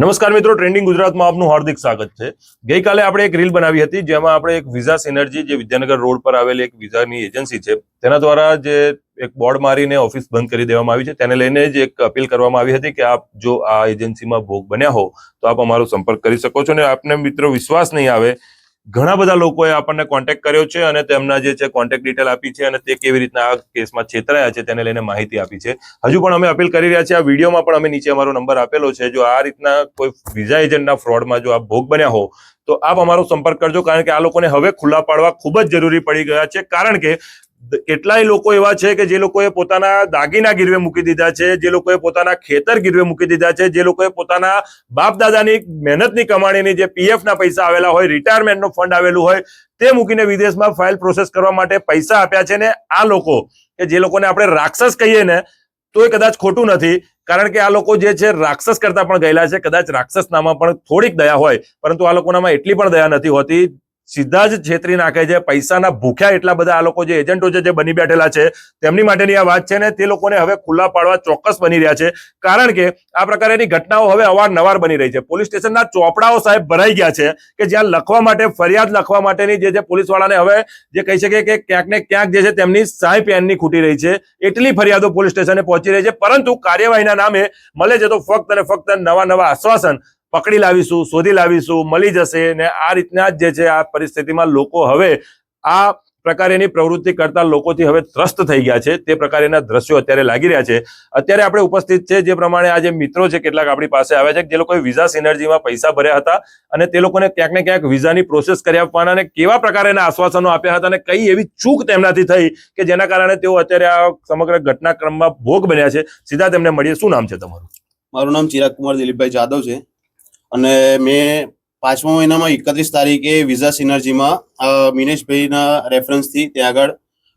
નમસ્કાર મિત્રો ટ્રેન્ડિંગ ગુજરાતમાં આપનું હાર્દિક સ્વાગત છે. ગઈકાલે આપણે એક રીલ બનાવી હતી, જેમાં આપણે એક વિઝા સિનર્જી જે વિદ્યાનગર રોડ પર આવેલી એક વિઝાની એજન્સી છે, તેના દ્વારા જે એક બોર્ડ મારીને ઓફિસ બંધ કરી દેવામાં આવી છે. તેને લઈને જ એક અપીલ કરવામાં આવી હતી કે આપ જો આ એજન્સીમાં ભોગ બન્યા હો તો આપ અમારો સંપર્ક કરી શકો છો અને આપને મિત્રો વિશ્વાસ નહીં આવે ઘણા બધા લોકોએ આપણને કોન્ટેક્ટ કર્યો છે અને તેમના જે છે કોન્ટેક્ટ ડિટેલ આપી છે અને તે કેવી રીતના આ કેસમાં છેતરાયા છે તેને લઈને માહિતી આપી છે. હજુ પણ અમે અપીલ કરી રહ્યા છીએ. આ વિડીયોમાં પણ અમે નીચે અમારો નંબર આપેલો છે. જો આ રીતના કોઈ વિઝા એજન્ટના ફ્રોડમાં જો આપ ભોગ બન્યા હો, તો આપ અમારો સંપર્ક કરજો. કારણ કે આ લોકોને હવે ખુલ્લા પાડવા ખૂબ જ જરૂરી પડી ગયા છે. કારણ કે કેટલાય લોકો એવા છે કે જે લોકોએ પોતાના દાગીના ગીરવે મૂકી દીધા છે, જે લોકોએ પોતાના ખેતર ગીરવે મૂકી દીધા છે, જે લોકોએ પોતાના બાપ દાદાની મહેનતની કમાણીની જે પીએફના પૈસા આવેલા હોય રિટાયરમેન્ટનો ફંડ આવેલું હોય, તે મૂકીને વિદેશમાં ફાઇલ પ્રોસેસ કરવા માટે પૈસા આપ્યા છે ને આ લોકો, કે જે લોકોને આપણે રાક્ષસ કહીએ ને, તો એ કદાચ ખોટું નથી, કારણ કે આ લોકો જે છે રાક્ષસ કરતા પણ ગયેલા છે, કદાચ રાક્ષસનામાં પણ થોડીક દયા હોય, પરંતુ આ લોકોનામાં એટલી પણ દયા નથી હોતી સીધા જ છેતરી નાખે છે. પૈસાના ભૂખ્યા એટલા બધા આ લોકો જે એજન્ટો છે જે બની બેઠેલા છે, તેમની માટેની આ વાત છે ને, તે લોકોને હવે ખુલ્લા પાડવા ચોક્કસ બની રહ્યા છે. કારણ કે આ પ્રકારની ઘટનાઓ હવે અવારનવાર બની રહી છે. પોલીસ સ્ટેશનના ચોપડાઓ સાહેબ ભરાઈ ગયા છે કે જ્યાં લખવા માટે, ફરિયાદ લખવા માટેની જે છે પોલીસવાળાને હવે જે કહી શકે કે ક્યાંક ને ક્યાંક જે છે તેમની સાય પેનની ખૂટી રહી છે. એટલી ફરિયાદો પોલીસ સ્ટેશને પહોંચી રહી છે. પરંતુ કાર્યવાહીના નામે મળે છે તો ફક્ત અને ફક્ત નવા નવા આશ્વાસન પકડી લાવીશું, શોધી લાવીશું, મળી જશે ને આ રીતના જ છે આ પરિસ્થિતિમાં લોકો હવે આ પ્રકારેની પ્રવૃત્તિ કરતા લોકોથી હવે ત્રસ્ત થઈ ગયા છે. તે પ્રકારેના દ્રશ્યો અત્યારે લાગી રહ્યા છે. અત્યારે આપણે ઉપસ્થિત છે જે પ્રમાણે આ જે મિત્રો છે કેટલાક આપણી પાસે આવ્યા છે જે લોકોએ વિઝા સિનર્જીમાં પૈસા ભર્યા હતા અને તે લોકોને ક્યાંક ને ક્યાંક વિઝાની પ્રોસેસ કરી આપવાના અને કેવા પ્રકારના આશ્વાસનો આપ્યા હતા અને કઈ એવી ચૂક તેમનાથી થઈ કે જેના કારણે તેઓ અત્યારે આ સમગ્ર ઘટનાક્રમમાં ભોગ બન્યા છે. સીધા તેમને મળીએ. શું નામ છે તમારું? મારું નામ ચિરાગ કુમાર દિલીપભાઈ જાદવ છે. અને મેં પાંચમા મહિનામાં એકત્રીસ તારીખે વિઝા સિનર્જીમાં મિનેશભાઈના રેફરન્સથી ત્યાં આગળ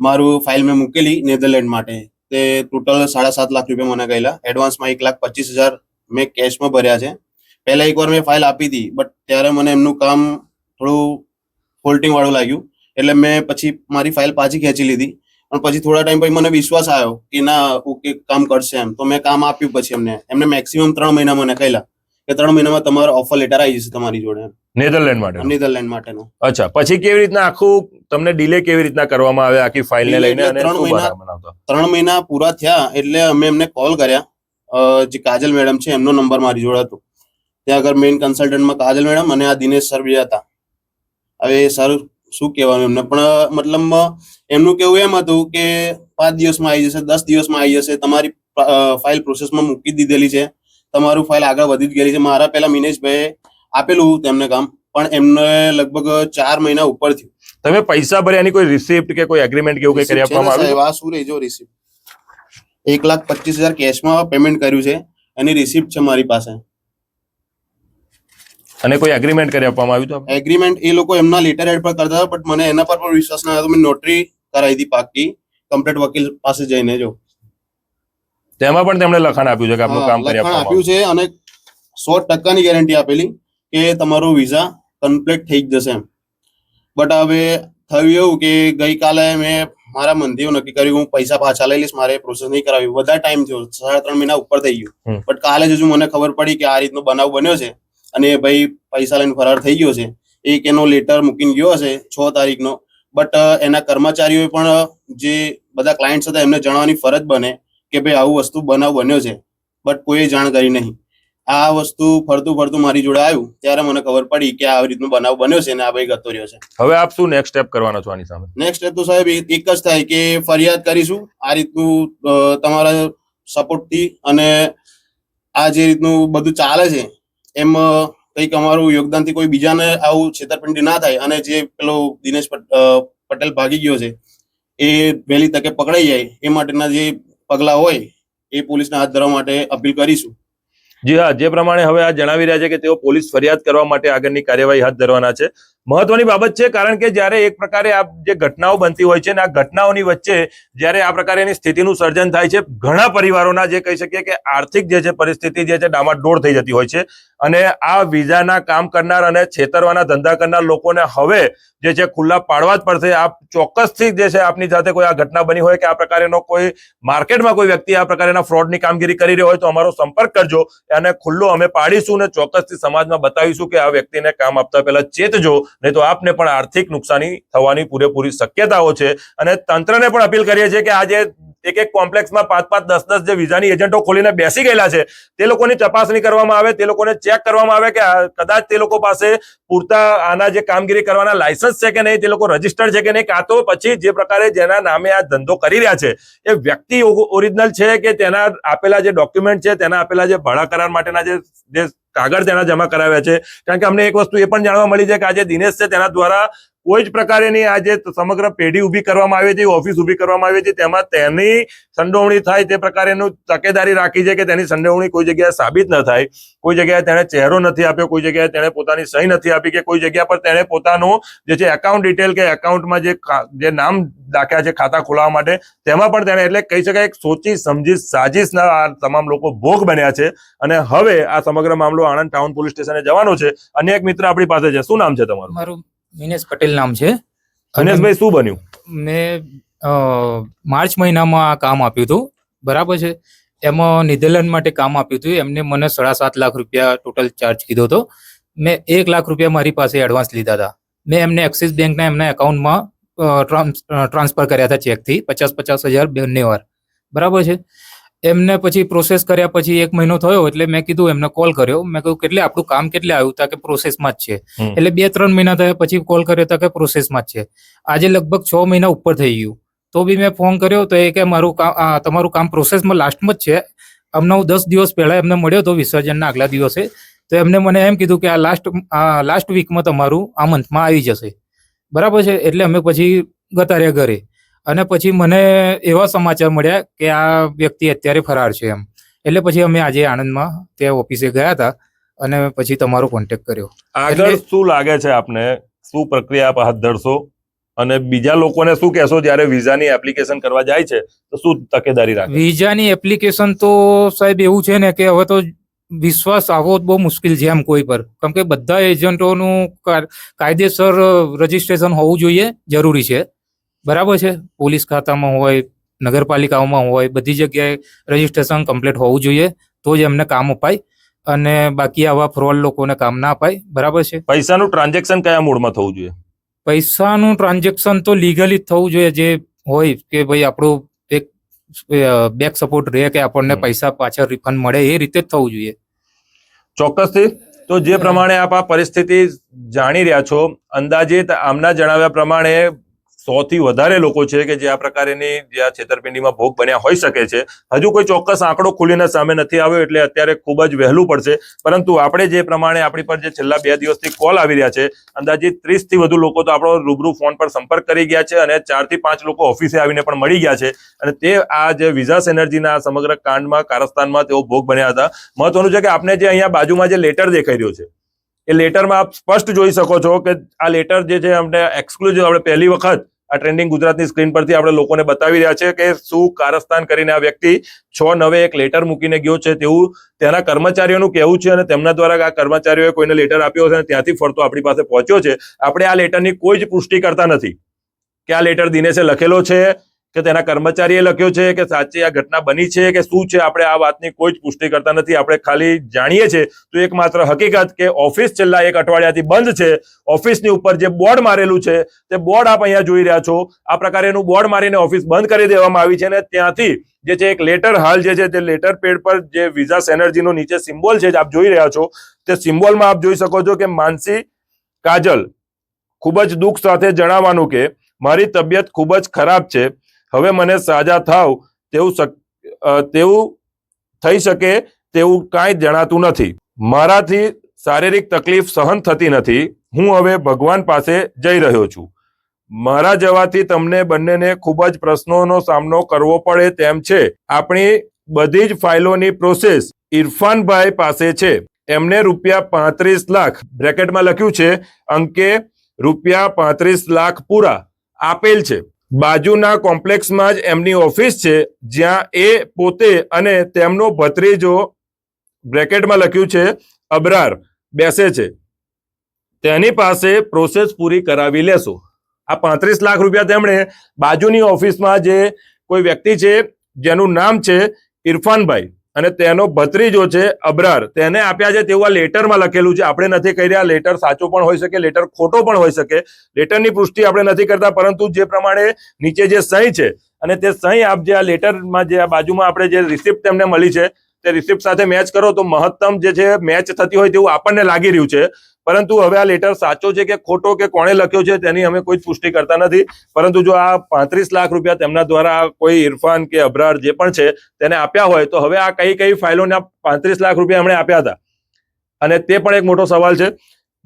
મારું ફાઇલ મેં મૂકેલી નેધરલેન્ડ માટે. તે ટોટલ સાડા સાત લાખ રૂપિયા મને ગયેલા. એડવાન્સમાં એક લાખ પચીસ હજાર મેં કેશમાં ભર્યા છે. પહેલા એકવાર મેં ફાઇલ આપી હતી બટ ત્યારે મને એમનું કામ થોડું ફોલ્ટિંગ વાળું લાગ્યું. એટલે મેં પછી મારી ફાઇલ પાછી ખેંચી લીધી. પણ પછી થોડા ટાઈમ પછી મને વિશ્વાસ આવ્યો કે ના ઓકે કામ કરશે એમ. તો મેં કામ આપ્યું પછી એમને. એમને મેક્સિમમ ત્રણ મહિના મને કહેલા કે ત્રણ મહિનામાં તમારો ઓફર લેટર આવી જશે તમારી જોડે. નેધરલેન્ડ માટે નેધરલેન્ડ માટેનો. અચ્છા પછી કેવી રીતના આખું તમને ડિલે કેવી રીતના કરવામાં આવે આખી ફાઇલને ને લઈને અને ત્રણ મહિના. ત્રણ મહિના પૂરા થયા એટલે અમે એમને કોલ કર્યા. જે કાજલ મેડમ છે એમનો નંબર મારી જોડે હતો. ત્યાં આગળ મેઇન કન્સલ્ટન્ટમાં કાજલ મેડમ અને આ દિનેશ સર બીજા હતા. હવે સર શું કહેવાનું એમને? પણ મતલબ એમનું કેવું એમ હતું કે પાંચ દિવસમાં આવી જશે દસ દિવસમાં આવી જશે તમારી ફાઇલ પ્રોસેસમાં મૂકી દીધેલી છે. તમારું ફાઇલ આગળ વધી જ ગયેલી છે. મારા પહેલા મિનેશભાઈ આપેલું તેમને કામ પણ એમને લગભગ ચાર મહિના ઉપર થયું. તમે પૈસા ભર્યાની કોઈ રિસિપ્ટ કે કોઈ એગ્રીમેન્ટ કેવું કઈ કરી આપવામાં આવ્યું? એવા આ શું રહેજો રિસિપ્ટ એક લાખ પચીસ હજાર કેશમાં પેમેન્ટ કર્યું છે એની રિસિપ્ટ છે મારી પાસે. અને કોઈ એગ્રીમેન્ટ કરી આપવામાં આવ્યું હતું એગ્રીમેન્ટ એ લોકો એમના લેટર હેડ પર કરતા હતા બટ મને એના પર પણ વિશ્વાસ ના હતો મેં નોટરી કરાવી હતી પાકી કમ્પ્લીટ વકીલ પાસે જઈને જો. તેમાં પણ તેમણે લખાણ આપ્યું છે કે આપણું કામ કરી આપ્યું છે અને સો ટકાની ગેરંટી આપેલી કે તમારું વિઝા કમ્પ્લીટ થઈ જશે એમ. બટ હવે થયું એવું કે ગઈકાલે મેં મારા મનથી નક્કી કર્યું હું પૈસા પાછા લઈ લઈશ મારે પ્રોસેસ નહીં કરાવી. બધા ટાઈમ થયો સાડા ત્રણ મહિના ઉપર થઈ ગયું. બટ કાલે જ હજુ મને ખબર પડી કે આ રીતનો બનાવ બન્યો છે અને ભાઈ પૈસા લઈને ફરાર થઈ ગયો છે. એક એનો લેટર મૂકીને ગયો હશે છ તારીખનો. બટ એના કર્મચારીઓએ પણ જે બધા ક્લાયન્ટ્સ હતા એમને જણાવવાની ફરજ બને કે ભાઈ આવું વસ્તુ બનાવ બન્યો છે બટ કોઈએ જાણ કરી નહીં. આ વસ્તુ ફરતું ફરતું મારી જોડે આવ્યું ત્યારે મને ખબર પડી કે આવી રીતનો બનાવ બન્યો છે ને આ ભાઈ ગતો રહ્યો છે. હવે આપ શું નેક્સ્ટ સ્ટેપ કરવાના છો આની સામે? નેક્સ્ટ સ્ટેપ તો સાહેબ એક જ થાય કે ફરિયાદ કરીશું આ રીતનું તમારા સપોર્ટથી અને આ જે રીતનું બધું ચાલે છે એમ કંઈક અમારું યોગદાનથી કોઈ બીજાને આવું છેતરપિંડી ના થાય અને જે પેલો દિનેશ પટેલ ભાગી ગયો છે એ વહેલી તકે પકડાઈ જાય એ માટેના જે પગલાં હોય એ પોલીસને હાથ ધરવા માટે અપીલ કરીશું. જી હા, જે પ્રમાણે હવે આ જણાવી રહ્યા છે કે તેઓ પોલીસ ફરિયાદ કરવા માટે આગળની કાર્યવાહી હાથ ધરવાના છે. મહત્વની બાબત છે કારણ કે જ્યારે એક પ્રકારે આ જે ઘટનાઓ બનતી હોય છે અને આ ઘટનાઓની વચ્ચે જ્યારે આ પ્રકારની સ્થિતિનું સર્જન થાય છે, ઘણા પરિવારોના જે કહી શકીએ કે આર્થિક જે છે પરિસ્થિતિ જે છે, ડામાડોળ થઈ જતી હોય છે. અને આ વિઝાના કામ કરનાર અને છેતરવાના ધંધા કરનાર લોકોને હવે જે છે ખુલ્લા પાડવા જ પડશે. આપ ચોક્કસથી જે છે આપની સાથે કોઈ આ ઘટના બની હોય કે આ પ્રકારેનો કોઈ માર્કેટમાં કોઈ વ્યક્તિ આ પ્રકારના ફ્રોડની કામગીરી કરી રહ્યો હોય તો અમારો સંપર્ક કરજો અને ખુલ્લો અમે પાડીશું ને ચોક્કસથી સમાજમાં બતાવીશું કે આ વ્યક્તિને કામ આપતા પહેલા ચેતજો, નહીં તો આપને પણ આર્થિક નુકસાની થવાની પૂરેપૂરી શક્યતાઓ છે. અને તંત્રને પણ અપીલ કરીએ છીએ કે આ જે એક એક કોમ્પ્લેક્સમાં પાંચ પાંચ, દસ દસ જે વિઝાની એજન્ટો ખોલીને બેસી ગયેલા છે, તે લોકોની તપાસણી કરવામાં આવે, તે લોકોને ચેક કરવામાં આવે કે કદાચ તે લોકો પાસે પૂરતા આના જે કામગીરી કરવાના લાયસન્સ છે કે નહીં, તે લોકો રજીસ્ટર્ડ છે કે નહીં, કાં તો પછી જે પ્રકારે જેના નામે આ ધંધો કરી રહ્યા છે, એ વ્યક્તિ ઓરિજિનલ છે કે તેના આપેલા જે ડોક્યુમેન્ટ છે, તેના આપેલા જે ભાડા કરાર માટેના જે કાગળ તેના જમા કરાવ્યા છે? કારણ કે અમને એક વસ્તુ એ પણ જાણવા મળી છે કે આ જે દિનેશ છે તેના દ્વારા કોઈ જ પ્રકારેની આ જે સમગ્ર પેઢી ઊભી કરવામાં આવી છે, ઓફિસ ઊભી કરવામાં આવી છે, તેમાં તેની સંડોવણી થાય તે પ્રકારેનું તકેદારી રાખી છે કે તેની સંડોવણી કોઈ જગ્યાએ સાબિત ન થાય, કોઈ જગ્યાએ તેણે ચહેરો નથી આપ્યો, કોઈ જગ્યાએ તેણે પોતાની સહી નથી આપી કે કોઈ જગ્યા પર તેણે પોતાનું જે છે એકાઉન્ટ ડિટેલ કે એકાઉન્ટમાં જે જે નામ દાખ્યા છે ખાતા ખોલાવવા માટે, તેમાં પણ તેણે એટલે કહી શકાય સોચી, સમજી, સાજીશના આ તમામ લોકો ભોગ બન્યા છે. અને હવે આ સમગ્ર મામલો આણંદ ટાઉન પોલીસ સ્ટેશને જવાનો છે. અને એક મિત્ર આપણી પાસે છે. શું નામ છે તમારું? મારું મિનેશ પટેલ નામ છે. અને શું બન્યું? મેં માર્ચ મહિનામાં આ કામ આપ્યું હતું. બરાબર છે. એમાં નિધેલન માટે કામ આપ્યું હતું. એમને મને સાડા સાત લાખ રૂપિયા ટોટલ ચાર્જ કીધો હતો. મેં એક લાખ રૂપિયા મારી પાસે એડવાન્સ લીધા હતા. મેં એમને એક્સિસ બેંકના એમના એકાઉન્ટમાં ટ્રાન્સફર કર્યા હતા ચેકથી પચાસ પચાસ હજાર બંને વાર. બરાબર છે. એમને પછી પ્રોસેસ કર્યા પછી એક મહિનો થયો એટલે મેં કીધું એમને કોલ કર્યો. મેં કહ્યું કેટલે આપણું કામ કેટલે આવ્યું તા કે પ્રોસેસમાં જ છે? એટલે બે ત્રણ મહિના થયા પછી કોલ કર્યો તા કે પ્રોસેસમાં જ છે. આજે લગભગ છ મહિના ઉપર થઈ ગયું. તો બી મેં ફોન કર્યો તો એ કે મારું કામ તમારું કામ પ્રોસેસમાં લાસ્ટમાં જ છે. અમને હું દસ દિવસ પહેલા એમને મળ્યો હતો વિસર્જનના આગલા દિવસે. તો એમને મને એમ કીધું કે આ લાસ્ટ લાસ્ટ વીકમાં તમારું આ મંથમાં આવી જશે. બરાબર છે? એટલે અમે પછી ગતા રહ્યા ઘરે. અને પછી મને એવા સમાચાર મળ્યા કે આ વ્યક્તિ અત્યારે ફરાર છે એમ. એટલે પછી અમે આજે આણંદમાં ત્યાં ઓફિસે ગયા હતા અને પછી તમારો કોન્ટેક કર્યો. આગળ શું લાગે છે આપને? શું પ્રક્રિયા આપ હાથ ધરશો? અને બીજા લોકોને શું કહેશો જ્યારે વિઝાની એપ્લિકેશન કરવા જાય છે તો શું તકેદારી રાખે? વિઝાની એપ્લિકેશન તો સાહેબ એવું છે ને કે હવે તો વિશ્વાસ આવવો જ બહુ મુશ્કેલ છે એમ કોઈ પર. કેમ કે બધા એજન્ટોનું કાયદેસર રજીસ્ટ્રેશન હોવું જોઈએ જરૂરી છે. બરાબર છે. પોલીસ ખાતામાં હોય નગરપાલિકાઓમાં હોય બધી જગ્યાએ રજીસ્ટ્રેશન કમ્પ્લીટ હોવું જોઈએ તો જ એમને કામ અપાય અને બાકી આવા ફ્રોડ લોકોને કામ ના અપાય. બરાબર છે. પૈસાનું ટ્રાન્ઝેક્શન કયા મૂડમાં થવું જોઈએ? પૈસાનું ટ્રાન્ઝેક્શન તો લીગલી જ થવું જોઈએ જે હોય કે ભાઈ આપણું એક બેક સપોર્ટ રહે કે આપણને પૈસા પાછળ રિફંડ મળે એ રીતે જ થવું જોઈએ. ચોક્કસથી. તો જે પ્રમાણે આપ આ પરિસ્થિતિ જાણી રહ્યા છો અંદાજિત આમના જણાવ્યા પ્રમાણે સો થી વધારે લોકો છે કે જે આ પ્રકારની જે આ છેતરપિંડીમાં ભોગ બન્યા હોઈ શકે છે. હજુ કોઈ ચોક્કસ આંકડો ખુલીને સામે નથી આવ્યો એટલે અત્યારે ખૂબ જ વહેલું પડશે. પરંતુ આપણે જે પ્રમાણે આપણી પર જે છેલ્લા બે દિવસથી કોલ આવી રહ્યા છે, અંદાજિત ત્રીસથી વધુ લોકો તો આપણો રૂબરૂ ફોન પર સંપર્ક કરી ગયા છે અને ચારથી પાંચ લોકો ઓફિસે આવીને પણ મળી ગયા છે. અને તે આ જે વિઝાસ એનર્જીના સમગ્ર કાંડમાં, કારસ્તાનમાં તેઓ ભોગ બન્યા હતા. મહત્વનું છે કે આપણે જે અહીંયા બાજુમાં જે લેટર દેખાઈ રહ્યો છે, એ લેટરમાં આપ સ્પષ્ટ જોઈ શકો છો કે આ લેટર જે છે અમને એક્સક્લુઝિવ આપણે પહેલી વખત આ ટ્રેન્ડિંગ ગુજરાતની સ્ક્રીન પરથી આપણે લોકોને બતાવી રહ્યા છે કે શું કારસ્તાન કરીને આ વ્યક્તિ છ નવે એક લેટર મૂકીને ગયો છે તેવું તેના કર્મચારીઓનું કહેવું છે અને તેમના દ્વારા આ કર્મચારીઓએ કોઈને લેટર આપ્યો છે અને ત્યાંથી ફરતો આપણી પાસે પહોંચ્યો છે. આપણે આ લેટરની કોઈ જ પુષ્ટિ કરતા નથી. કે આ લેટર દિનેશે લખેલો છે કે તેના કર્મચારીએ લખ્યો છે કે સાચી આ ઘટના બની છે કે શું છે? આપણે આ વાતની કોઈ જ પુષ્ટિ કરતા નથી. આપણે ખાલી જાણીએ છીએ. તો એકમાત્ર હકીકત કે ઓફિસ છેલ્લા એક અઠવાડિયાથી બંધ છે. ઓફિસની ઉપર જે બોર્ડ મારેલું છે, તે બોર્ડ આપ અહીંયા જોઈ રહ્યા છો. આ પ્રકારેનું બોર્ડ મારીને ઓફિસ બંધ કરી દેવામાં આવી છે અને ત્યાંથી જે છે એક લેટર હાલ જે છે, તે લેટર પેડ પર જે વિઝા સેનર્જીનો નીચે સિમ્બોલ છે આપ જોઈ રહ્યા છો, તે સિમ્બોલમાં આપ જોઈ શકો છો કે માનસી કાજલ ખૂબ જ દુઃખ સાથે જણાવવાનું કે, મારી તબિયત ખૂબ જ ખરાબ છે. હવે મને સાજા થાવ તેવું તેવું થઈ શકે તેવું કાંઈ જણાતું નથી. મારાથી શારીરિક તકલીફ સહન થતી નથી. હું હવે ભગવાન પાસે જઈ રહ્યો છું. મારા જવાથી તમને બંનેને ખૂબ જ પ્રશ્નોનો સામનો કરવો પડે તેમ છે. આપણી બધી જ ફાઇલોની પ્રોસેસ ઇરફાનભાઈ પાસે છે. એમને રૂપિયા પાંત્રીસ લાખ, બ્રેકેટમાં લખ્યું છે, અંકે રૂપિયા પાંત્રીસ લાખ પૂરા આપેલ છે. બાજુના કોમ્પ્લેક્સમાં જ એમની ઓફિસ છે, જ્યાં એ પોતે અને તેમનો ભત્રીજો બ્રેકેટમાં લખ્યું છે, અબરાર બેસે છે. તેની પાસે પ્રોસેસ પૂરી કરાવી લેશો. આ પાંત્રીસ લાખ રૂપિયા તેમણે બાજુની ઓફિસમાં જે કોઈ વ્યક્તિ છે, જેનું નામ છે, ઇરફાનભાઈ. અને તેનો ભત્રીજો છે, અબરાર, તેને આપ્યા છે તેવું આ લેટરમાં લખેલું છે. આપણે નથી કહી રહ્યા, લેટર સાચો પણ હોઈ શકે, લેટર ખોટો પણ હોઈ શકે. લેટરની પુષ્ટિ આપણે નથી કરતા, પરંતુ જે પ્રમાણે નીચે જે સહી છે, અને તે સહી આપ જે આ લેટરમાં જે આ બાજુમાં આપણે જે રિસિપ્ટ તેમને મળી છે તે રિસિપ્ટ સાથે મેચ કરો તો મહત્તમ જે છે મેચ થતી હોય તેવું આપણને લાગી રહ્યું છે. પરંતુ હવે આ લેટર સાચો છે કે ખોટો કે કોણે લખ્યો છે તેની અમે કોઈ પુષ્ટિ કરતા નથી. પરંતુ જો આ પાંત્રીસ લાખ રૂપિયા તેમના દ્વારા કોઈ ઇરફાન કે અબરાર જે પણ છે તેને આપ્યા હોય, તો હવે આ કઈ કઈ ફાઇલોને પાંત્રીસ લાખ રૂપિયા એમણે આપ્યા હતા? અને તે પણ એક મોટો સવાલ છે.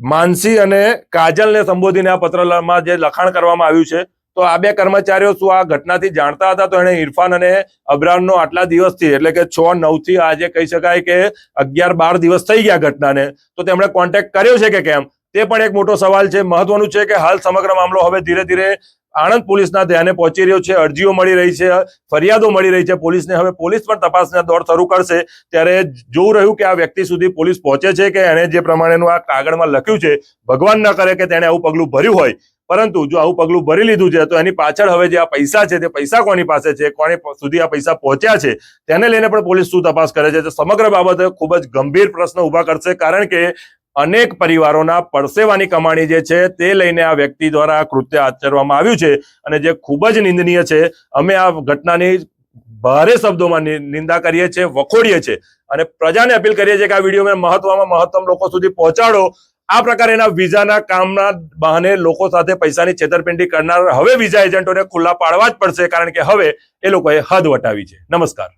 માનસી અને કાજલને સંબોધીને આ પત્રમાં જે લખાણ કરવામાં આવ્યું છે તો આ બે કર્મચારીઓ શું આ ઘટનાથી જાણતા હતા? તો એને ઇરફાન અને અબરારનો આટલા દિવસથી, એટલે કે છ નવથી આજે કહી શકાય કે અગિયાર, બાર દિવસ થઈ ગયા ઘટનાને. તો તેમણે કોન્ટેક્ટ કર્યો છે કે કેમ? તે પણ એક મોટો સવાલ છે. મહત્વનું છે કે હાલ સમગ્ર મામલો હવે ધીરે ધીરે આણંદ પોલીસના ધ્યાને પહોંચી રહ્યો છે. અરજીઓ મળી રહી છે, ફરિયાદો મળી રહી છે. પોલીસને હવે પોલીસ પણ તપાસના દોર શરૂ કરશે. ત્યારે જોવું રહ્યું કે આ વ્યક્તિ સુધી પોલીસ પહોંચે છે કે એણે જે પ્રમાણેનું આ કાગળમાં લખ્યું છે, ભગવાન ન કરે કે તેણે આવું પગલું ભર્યું હોય. પરંતુ જો આવું પગલું ભરી લીધું છે, તો એની પાછળ હવે જે આ પૈસા છે, તે પૈસા કોની પાસે છે, કોની સુધી આ પૈસા પહોંચ્યા છે, તેને લઈને પણ પોલીસ શું તપાસ કરે છે? તો સમગ્ર બાબતે ખૂબ જ ગંભીર પ્રશ્ન ઊભા કરશે, કારણ કે અનેક પરિવારોના પરસેવાની કમાણી જે છે, તે લઈને આ વ્યક્તિ દ્વારા આ કૃત્ય આચરવામાં આવ્યું છે, અને જે ખૂબ જ નિંદનીય છે, અમે આ ઘટનાની ભારે શબ્દોમાં નિંદા કરીએ છીએ, વખોડીએ છીએ, અને પ્રજાને અપીલ કરીએ છીએ કે આ વીડિયો મહત્વમાં મહત્તમ લોકો સુધી પહોંચાડો આ પ્રકારે એના વિઝાના કામના બહાને લોકો સાથે પૈસાની છેતરપિંડી કરનાર હવે વિઝા એજન્ટોને ખુલ્લા પાડવા જ પડશે, કારણ કે હવે એ લોકોએ હદ વટાવી છે. નમસ્કાર.